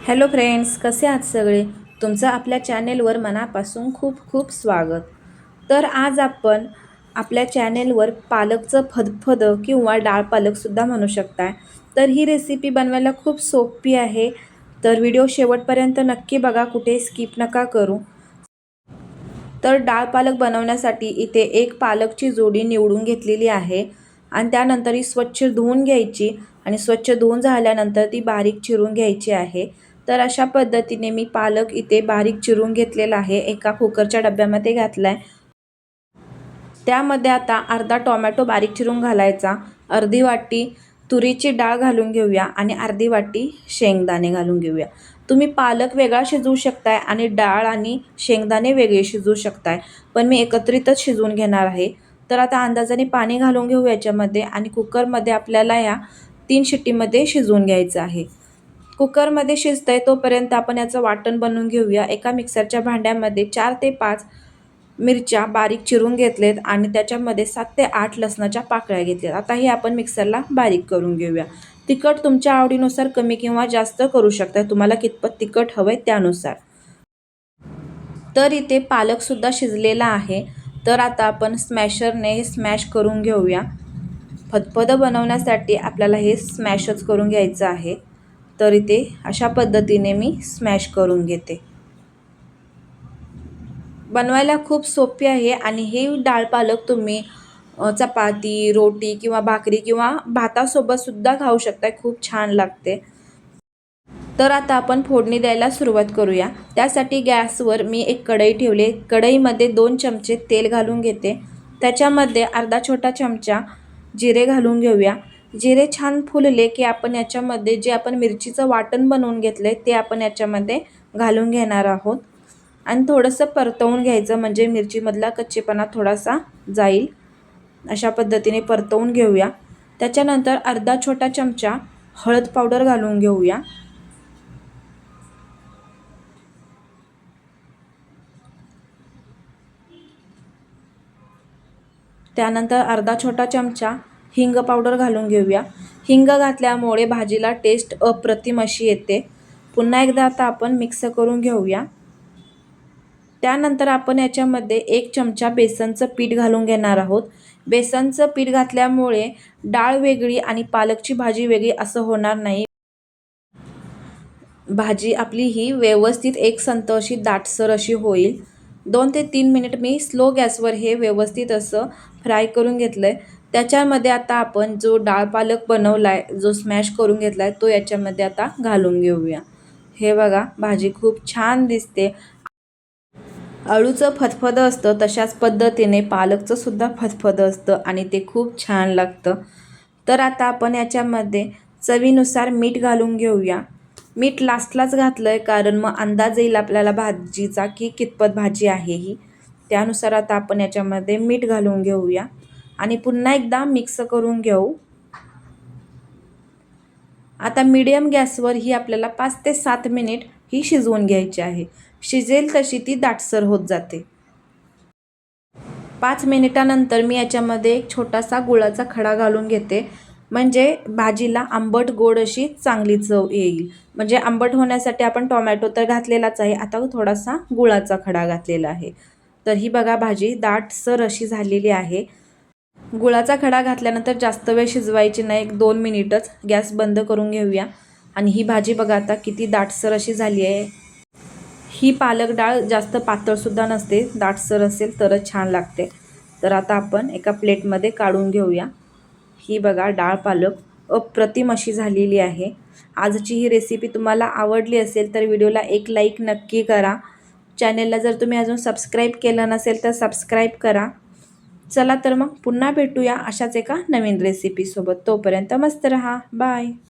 Hello friends कसे आहात सगळे? तुमचं आपल्या चॅनेलवर मनापासून खूप खूप स्वागत. तर आज आपण आपल्या चॅनेलवर पालकचं फदफदं किंवा डाळ पालकसुद्धा म्हणू शकताय. तर ही रेसिपी बनवायला खूप सोपी आहे. तर व्हिडिओ शेवटपर्यंत नक्की बघा कुठे स्किप नका करू. तर डाळ पालक बनवण्यासाठी इथे एक पालकची जोडी निवडून घेतलेली आहे आणि त्यानंतर ही स्वच्छ धुवून घ्यायची आणि स्वच्छ धुवून झाल्यानंतर ती बारीक चिरून घ्यायची आहे. तर अशा पद्धतीने मी पालक इथे बारीक चिरून घेतलेला आहे. एका कुकरच्या डब्यामध्ये घातला आहे त्यामध्ये आता अर्धा टोमॅटो बारीक चिरून घालायचा. अर्धी वाटी तुरीची डाळ घालून घेऊया आणि अर्धी वाटी शेंगदाणे घालून घेऊया. तुम्ही पालक वेगळा शिजवू शकताय आणि डाळ आणि शेंगदाणे वेगळे शिजवू शकताय. पण मी एकत्रितच शिजवून घेणार आहे. तर आता अंदाजाने पाणी घालून घेऊ याच्यामध्ये आणि कुकरमध्ये आपल्याला या तीन शिट्टीमध्ये शिजवून घ्यायचं आहे. कुकरमध्ये शिजतं आहे तोपर्यंत आपण याचं वाटण बनवून घेऊया. एका मिक्सरच्या भांड्यामध्ये चार ते पाच मिरच्या बारीक चिरून घेतलेत आणि त्याच्यामध्ये सात ते आठ लसणाच्या पाकळ्या घेतल्यात. आता हे आपण मिक्सरला बारीक करून घेऊया. तिखट तुमच्या आवडीनुसार कमी किंवा जास्त करू शकता. तुम्हाला कितपत तिखट हवं आहे त्यानुसार. तर इथे पालकसुद्धा शिजलेला आहे. तर आता आपण स्मॅशरने हे स्मॅश करून घेऊया. फदफदं बनवण्यासाठी आपल्याला हे स्मॅशच करून घ्यायचं आहे. तर इथे अशा पद्धतीने मी स्मॅश करून घेते. बनवायला खूप सोपी आहे आणि हे डाळ पालक तुम्ही चपाती रोटी किंवा भाकरी किंवा भातासोबतसुद्धा खाऊ शकता खूप छान लागते. तर आता आपण फोडणी द्यायला सुरुवात करूया. त्यासाठी गॅसवर मी एक कढई ठेवली. कढईमध्ये दोन चमचे तेल घालून घेते. त्याच्यामध्ये अर्धा छोटा चमचा जिरे घालून घेऊया. जिरे छान फुलले की आपण याच्यामध्ये जे आपण मिरचीचं वाटण बनवून घेतलं आहे ते आपण याच्यामध्ये घालून घेणार आहोत. आणि थोडंसं परतवून घ्यायचं म्हणजे मिरचीमधला कच्चेपणा थोडासा जाईल. अशा पद्धतीने परतवून घेऊया. त्याच्यानंतर अर्धा छोटा चमचा हळद पावडर घालून घेऊया. त्यानंतर अर्धा छोटा चमचा हिंग पावडर घालून घेऊया. हिंग घातल्यामुळे भाजीला टेस्ट अप्रतिम अशी येते. पुन्हा एकदा आता आपण मिक्स करून घेऊया. त्यानंतर आपण याच्यामध्ये एक चमचा बेसनचं पीठ घालून घेणार आहोत. बेसनचं पीठ घातल्यामुळे डाळ वेगळी आणि पालकची भाजी वेगळी असं होणार नाही. भाजी आपली ही व्यवस्थित एक संत अशी दाटसर अशी होईल. दोन ते तीन मिनिट मी स्लो गॅसवर हे व्यवस्थित असं फ्राय करून घेतलं आहे त्याच्यामध्ये आता आपण जो डाळ पालक बनवला आहे जो स्मॅश करून घेतला आहे तो याच्यामध्ये आता घालून घेऊया. हे बघा भाजी खूप छान दिसते. अळूचं फतफदं असतं तशाच पद्धतीने पालकचं सुद्धा फतफदं असतं आणि ते खूप छान लागतं. तर आता आपण याच्यामध्ये चवीनुसार मीठ घालून घेऊया. मीठ लास्टलाच घातलं आहे कारण मग अंदाज येईल आपल्याला भाजीचा की कितपत भाजी आहे ही. त्यानुसार आता आपण याच्यामध्ये मीठ घालून घेऊया. आणि पुन्हा एकदा मिक्स करून घेऊ. आता मीडियम गॅसवर ही आपल्याला पाच ते सात मिनिट ही शिजवून घ्यायची आहे. शिजेल तशी ती दाटसर होत जाते. पाच मिनिटानंतर मी याच्यामध्ये एक छोटासा गुळाचा खडा घालून घेते. म्हणजे भाजीला आंबट गोड अशी चांगली चव येईल. म्हणजे आंबट होण्यासाठी आपण टोमॅटो तर घातलेलाच आहे. आता थोडासा गुळाचा खडा घातलेला आहे. तर ही बघा भाजी दाटसर अशी झालेली आहे. गुळाचा खडा घातल्यानंतर जास्त वेळ शिजवायची नाही एक दोन मिनिटच गॅस बंद करून घेऊया. आणि ही भाजी बघा आता किती दाटसर अशी झाली आहे. ही पालक डाळ जास्त पातळसुद्धा नसते दाटसर असेल तरच छान लागते. तर आता आपण एका प्लेटमध्ये काढून घेऊया. ही बघा डाळ पालक अप्रतिम अशी झालेली आहे. आजची ही रेसिपी तुम्हाला आवडली असेल तर व्हिडिओला एक लाईक नक्की करा. चॅनेलला जर तुम्ही अजून सबस्क्राईब केलं नसेल तर सबस्क्राईब करा. चला तर मग पुन्हा भेटूया अशाच एका नवीन रेसिपीसोबत तोपर्यंत मस्त रहा. बाय